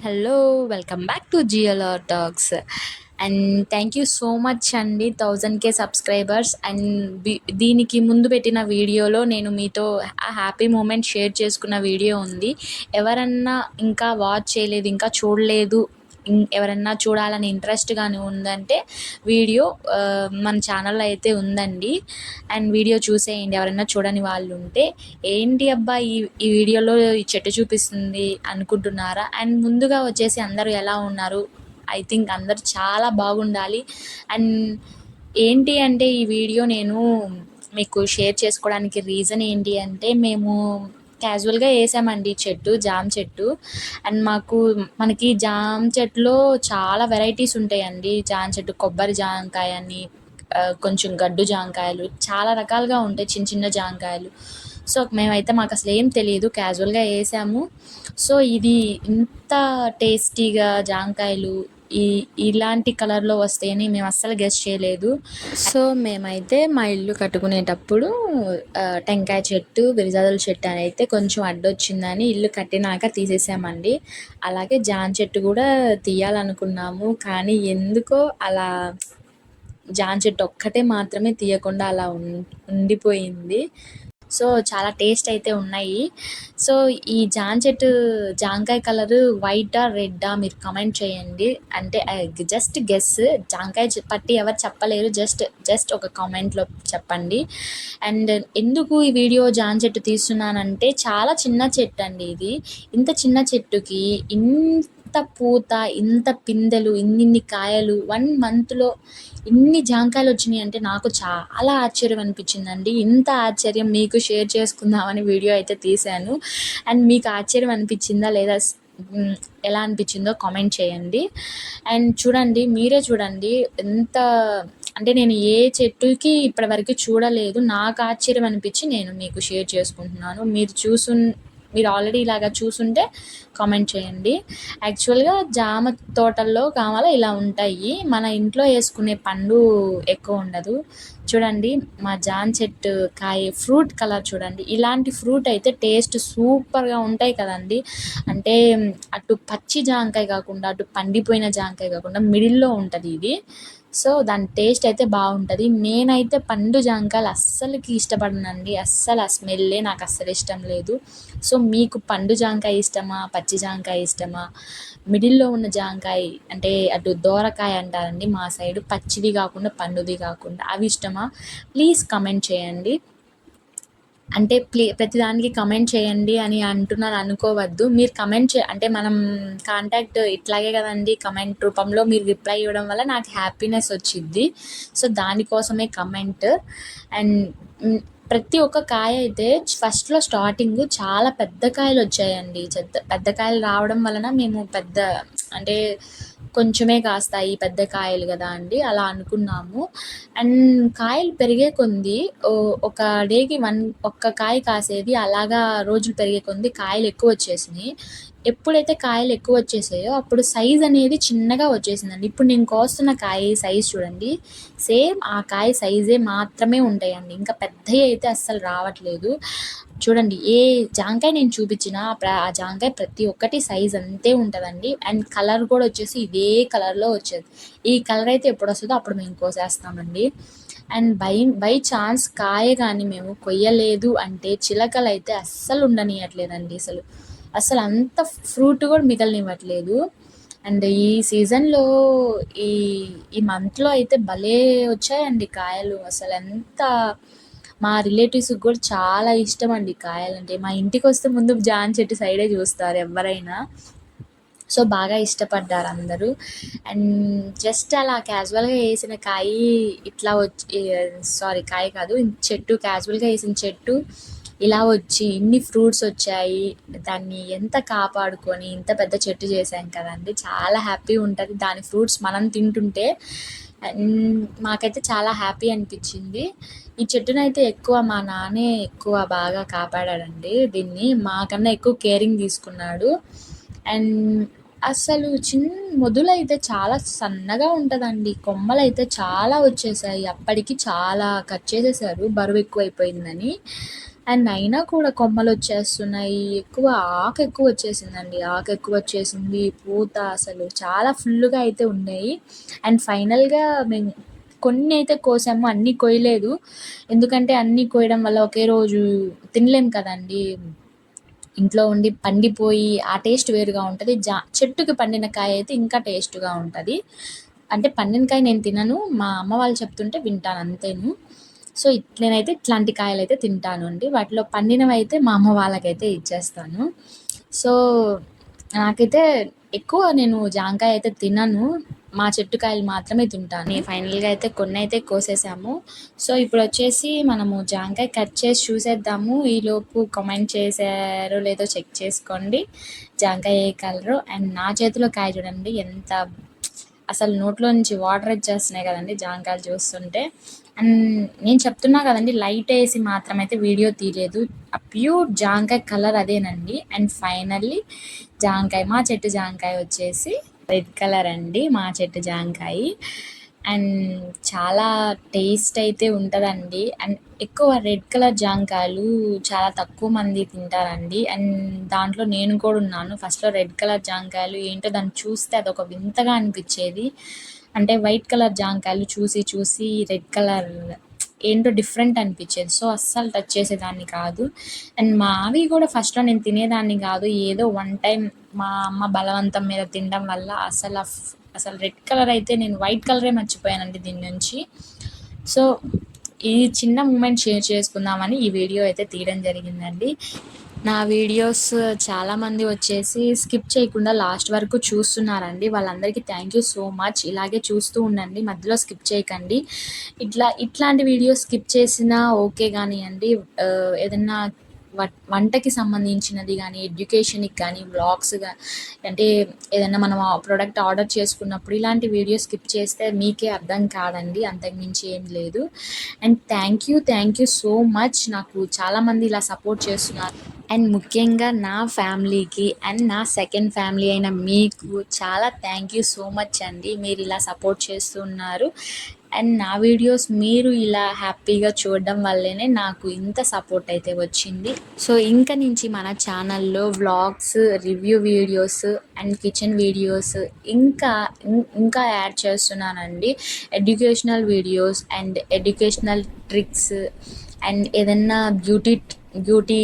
Hello welcome back to GLR talks and thank you so much అండి thousand K subscribers and దీనికి ముందు పెట్టిన వీడియోలో నేను మీతో ఆ హ్యాపీ మూమెంట్ షేర్ చేసుకున్న వీడియో ఉంది. ఎవరన్నా ఇంకా వాచ్ చేయలేదు ఇంకా చూడలేదు ఎవరన్నా చూడాలని ఇంట్రెస్ట్ కానీ ఉందంటే వీడియో మన ఛానల్లో అయితే ఉందండి. అండ్ వీడియో చూసేయండి ఎవరైనా చూడని వాళ్ళు ఉంటే ఏంటి అబ్బా ఈ ఈ వీడియోలో ఈ చెట్టు చూపిస్తుంది అనుకుంటున్నారా? అండ్ ముందుగా వచ్చేసి అందరూ ఎలా ఉన్నారు? ఐ థింక్ అందరూ చాలా బాగుండాలి. అండ్ ఏంటి అంటే ఈ వీడియో నేను మీకు షేర్ చేసుకోవడానికి రీజన్ ఏంటి అంటే మేము క్యాజువల్గా వేసామండి చెట్టు జామ చెట్టు. అండ్ మాకు మనకి జామ చెట్టులో చాలా వెరైటీస్ ఉంటాయండి. జామ చెట్టు కొబ్బరి జామకాయ అని కొంచెం గడ్డు జామకాయలు చాలా రకాలుగా ఉంటాయి చిన్న చిన్న జామకాయలు సో మేమైతే మాకు అసలు ఏం తెలియదు క్యాజువల్గా వేసాము. సో ఇది ఇంత టేస్టీగా జామకాయలు ఈ ఇలాంటి కలర్లో వస్తాయని మేము అస్సలు గెస్ చేయలేదు. సో మేమైతే మా ఇల్లు కట్టుకునేటప్పుడు టెంకాయ చెట్టు విరిజాదుల చెట్టు అని అయితే కొంచెం అడ్డొచ్చిందని ఇల్లు కట్టినాక తీసేసామండి. అలాగే జాన్ చెట్టు కూడా తీయాలనుకున్నాము. కానీ ఎందుకో అలా జాన్ చెట్టు ఒక్కటే మాత్రమే తీయకుండా అలా ఉం- ఉండిపోయింది. సో చాలా టేస్ట్ అయితే ఉన్నాయి. సో ఈ జాన్ చెట్టు జాంకాయ కలరు వైటా రెడ్డా మీరు కమెంట్ చేయండి. అంటే జస్ట్ గెస్ జాంకాయ పట్టి ఎవరు చెప్పలేరు. జస్ట్ జస్ట్ ఒక కామెంట్లో చెప్పండి. అండ్ ఎందుకు ఈ వీడియో జాన్ చెట్టు తీస్తున్నానంటే చాలా చిన్న చెట్టు అండి ఇది. ఇంత చిన్న చెట్టుకి ఇంత పూత ఇంత పిందెలు ఇన్నిన్ని కాయలు వన్ మంత్లో ఇన్ని జాంకాయలు వచ్చినాయి అంటే నాకు చాలా ఆశ్చర్యం అనిపించిందండి. ఇంత ఆశ్చర్యం మీకు షేర్ చేసుకుందామని వీడియో అయితే తీశాను. అండ్ మీకు ఆశ్చర్యం అనిపించిందా లేదా ఎలా అనిపించిందో కామెంట్ చేయండి. అండ్ చూడండి మీరే చూడండి ఎంత అంటే నేను ఏ చెట్టుకి ఇప్పటివరకు చూడలేదు. నాకు ఆశ్చర్యం అనిపించి నేను మీకు షేర్ చేసుకుంటున్నాను. మీరు చూసు మీరు ఆల్రెడీ ఇలాగా చూసుంటే కామెంట్ చేయండి. యాక్చువల్గా జామ తోటల్లో కావాలా ఇలా ఉంటాయి. మన ఇంట్లో వేసుకునే పండు ఎక్కువ ఉండదు. చూడండి మా జాన్ చెట్టు కాయ ఫ్రూట్ కలర్ చూడండి. ఇలాంటి ఫ్రూట్ అయితే టేస్ట్ సూపర్గా ఉంటాయి కదండి. అంటే అటు పచ్చి జామకాయ కాకుండా అటు పండిపోయిన జామకాయ కాకుండా మిడిల్లో ఉంటుంది ఇది. సో దాని టేస్ట్ అయితే బాగుంటుంది. నేనైతే పండు జాంకాయలు అస్సలుకి ఇష్టపడనండి. అస్సలు ఆ స్మెల్లే నాకు అస్సలు ఇష్టం లేదు. సో మీకు పండు జాంకాయ ఇష్టమా పచ్చి జాంకాయ ఇష్టమా? మిడిల్లో ఉన్న జాంకాయ అంటే అటు దోరకాయ అంటారండి మా సైడు. పచ్చిది కాకుండా పండుది కాకుండా అవి ఇష్టమా? ప్లీజ్ కమెంట్ చేయండి. అంటే ప్లే ప్రతిదానికి కమెంట్ చేయండి అని అంటున్నాను అనుకోవద్దు. మీరు కమెంట్ చే అంటే మనం కాంటాక్ట్ ఇట్లాగే కదండి కమెంట్ రూపంలో మీరు రిప్లై ఇవ్వడం వల్ల నాకు హ్యాపీనెస్ వచ్చింది సో దానికోసమే కమెంట్. అండ్ ప్రతి ఒక్క కాయ అయితే ఫస్ట్లో స్టార్టింగ్ చాలా పెద్ద కాయలు వచ్చాయండి. పెద్ద పెద్ద కాయలు రావడం వలన మేము పెద్ద అంటే కొంచెమే కాస్తాయి పెద్ద కాయలు కదా అండి అలా అనుకున్నాము. అండ్ కాయలు పెరిగే కొంది ఒక డేకి వన్ ఒక్క కాయ కాసేది అలాగా రోజులు పెరిగే కొంది కాయలు ఎక్కువ వచ్చేసినాయి. ఎప్పుడైతే కాయలు ఎక్కువ వచ్చేసాయో అప్పుడు సైజ్ అనేది చిన్నగా వచ్చేసిందండి. ఇప్పుడు నేను కోస్తున్న కాయ సైజ్ చూడండి సేమ్ ఆ కాయ సైజే మాత్రమే ఉంటాయండి. ఇంకా పెద్దవి అయితే అస్సలు రావట్లేదు. చూడండి ఏ జాంకాయ నేను చూపించిన ఆ జాంకాయ ప్రతి ఒక్కటి సైజ్ అంతే ఉంటుందండి. అండ్ కలర్ కూడా వచ్చేసి ఇదే కలర్లో వచ్చేది. ఈ కలర్ అయితే ఎప్పుడు వస్తుందో అప్పుడు మేము కోసేస్తామండి. అండ్ బై బై ఛాన్స్ కాయ కానీ మేము కొయ్యలేదు అంటే చిలకలు అయితే అస్సలు ఉండనియట్లేదండి అసలు. అసలు అంత ఫ్రూట్ కూడా మిగలనివ్వట్లేదు. అండ్ ఈ సీజన్లో ఈ ఈ మంత్లో అయితే భలే వచ్చాయండి కాయలు. అసలు ఎంత మా రిలేటివ్స్కి కూడా చాలా ఇష్టం అండి కాయలంటే. మా ఇంటికి వస్తే ముందు జాన్ చెట్టు సైడే చూస్తారు ఎవరైనా. సో బాగా ఇష్టపడ్డారు అందరూ. అండ్ జస్ట్ అలా క్యాజువల్గా వేసిన కాయ ఇట్లా వచ్చి సారీ కాయ కాదు చెట్టు క్యాజువల్గా వేసిన చెట్టు ఇలా వచ్చి ఇన్ని ఫ్రూట్స్ వచ్చాయి దాన్ని ఎంత కాపాడుకొని ఇంత పెద్ద చెట్టు చేసాం కదండి. చాలా హ్యాపీ ఉంటుంది. దాని ఫ్రూట్స్ మనం తింటుంటే అండ్ మాకైతే చాలా హ్యాపీ అనిపించింది. ఈ చెట్టునైతే ఎక్కువ మా నాన్నే ఎక్కువ బాగా కాపాడాడండి. దీన్ని మాకన్నా ఎక్కువ కేరింగ్ తీసుకున్నాడు. అండ్ అసలు చిన్న మొదలైతే చాలా సన్నగా ఉంటుందండి. కొమ్మలు అయితే చాలా వచ్చేసాయి. అప్పటికి చాలా కట్ చేసేసారు. బరువు ఎక్కువైపోయిందని. అండ్ అయినా కూడా కొమ్మలు వచ్చేస్తున్నాయి ఎక్కువ ఆకు ఎక్కువ వచ్చేసిందండి ఆకు ఎక్కువ వచ్చేసింది పూత అసలు చాలా ఫుల్గా అయితే ఉన్నాయి. అండ్ ఫైనల్గా మేము కొన్ని అయితే కోసాము అన్నీ కొయ్యలేదు. ఎందుకంటే అన్నీ కోయడం వల్ల ఒకే రోజు తినలేం కదండి. ఇంట్లో ఉండి పండిపోయి ఆ టేస్ట్ వేరుగా ఉంటుంది. జా చెట్టుకి పండిన కాయ అయితే ఇంకా టేస్ట్గా ఉంటుంది. అంటే పండిన కాయ నేను తినను. మా అమ్మ వాళ్ళు చెప్తుంటే వింటాను అంతేను. సో నేనైతే ఇట్లాంటి కాయలు అయితే తింటాను అండి. వాటిలో పండినవి అయితే మా అమ్మ వాళ్ళకైతే ఇచ్చేస్తాను. సో నాకైతే ఎక్కువ నేను జాంకాయ అయితే తినను. మా చెట్టు కాయలు మాత్రమే తింటాను. నేను ఫైనల్గా అయితే కొన్ని అయితే కోసేసాము. సో ఇప్పుడు వచ్చేసి మనము జాంకాయ కట్ చేసి చూసేద్దాము. ఈలోపు కమెంట్ చేశారో లేదో చెక్ చేసుకోండి. జాంకాయ ఏ కలరు అండ్ నా చేతిలో కాయ చూడండి. ఎంత అసలు నోట్లో నుంచి వాటర్ వచ్చేస్తున్నాయి కదండి జాంకాయలు చూస్తుంటే. అండ్ నేను చెప్తున్నా కదండి లైట్ వేసి మాత్రం అయితే వీడియో తీయలేదు. ఆ ప్యూర్ జాంకాయ కలర్ అదేనండి. అండ్ ఫైనల్లీ జాంకాయ మా చెట్టు జాంకాయ వచ్చేసి రెడ్ కలర్ అండి మా చెట్టు జాంకాయ. అండ్ చాలా టేస్ట్ అయితే ఉంటుందండి. అండ్ ఎక్కువ రెడ్ కలర్ జాంకాయలు చాలా తక్కువ మంది తింటారండి. అండ్ దాంట్లో నేను కూడా ఉన్నాను. ఫస్ట్లో రెడ్ కలర్ జాంకాయలు ఏంటో దాన్ని చూస్తే అదొక వింతగా అనిపించేది. అంటే వైట్ కలర్ జాంకాయలు చూసి చూసి రెడ్ కలర్ ఏంటో డిఫరెంట్ అనిపించేది. సో అస్సలు టచ్ చేసేదాన్ని కాదు. అండ్ మావి కూడా ఫస్ట్లో నేను తినేదాన్ని కాదు. ఏదో వన్ టైం మా అమ్మ బలవంతం మీద తినడం వల్ల అసలు అసలు రెడ్ కలర్ అయితే నేను వైట్ కలరే మర్చిపోయానండి దీని నుంచి. సో ఈ చిన్న మూమెంట్ షేర్ చేసుకుందామని ఈ వీడియో అయితే తీయడం జరిగిందండి. నా వీడియోస్ చాలామంది వచ్చేసి స్కిప్ చేయకుండా లాస్ట్ వరకు చూస్తున్నారండి. వాళ్ళందరికీ థ్యాంక్ యూ సో మచ్. ఇలాగే చూస్తూ ఉండండి మధ్యలో స్కిప్ చేయకండి. ఇట్లా ఇట్లాంటి వీడియోస్ స్కిప్ చేసినా ఓకే కానీ అండి ఏదన్నా వంటకి సంబంధించినది కానీ ఎడ్యుకేషన్కి కానీ బ్లాగ్స్ అంటే ఏదైనా మనం ప్రోడక్ట్ ఆర్డర్ చేసుకున్నప్పుడు ఇలాంటి వీడియో స్కిప్ చేస్తే మీకే అర్థం కాదండి అంతకుమించి ఏం లేదు. And thank you thank you so much నాకు చాలామంది ఇలా సపోర్ట్ చేస్తున్నారు. అండ్ ముఖ్యంగా నా ఫ్యామిలీకి అండ్ నా సెకండ్ ఫ్యామిలీ అయిన మీకు చాలా థ్యాంక్ యూ సో మచ్ అండి మీరు ఇలా సపోర్ట్ చేస్తున్నారు అండ్ నా వీడియోస్ మీరు ఇలా హ్యాపీగా చూడడం వల్లనే నాకు ఇంత సపోర్ట్ అయితే వచ్చింది. సో ఇంక నుంచి మన ఛానల్లో vlogs review videos and kitchen videos ఇంకా ఇంకా యాడ్ చేస్తున్నానండి. Educational videos and educational tricks and ఏదన్నా బ్యూటీ బ్యూటీ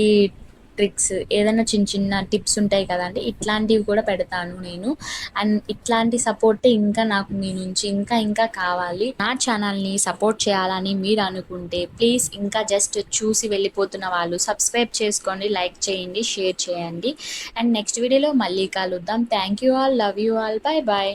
ట్రిక్స్ ఏదైనా చిన్న చిన్న టిప్స్ ఉంటాయి కదండి. ఇట్లాంటివి కూడా పెడతాను నేను. అండ్ ఇట్లాంటి సపోర్టే ఇంకా నాకు మీ నుంచి ఇంకా ఇంకా కావాలి. నా ఛానల్ని సపోర్ట్ చేయాలని మీరు అనుకుంటే ప్లీజ్ ఇంకా జస్ట్ చూసి వెళ్ళిపోతున్న వాళ్ళు సబ్స్క్రైబ్ చేసుకోండి లైక్ చేయండి షేర్ చేయండి. అండ్ నెక్స్ట్ వీడియోలో మళ్ళీ కలుద్దాం. Thank you all love you all bye bye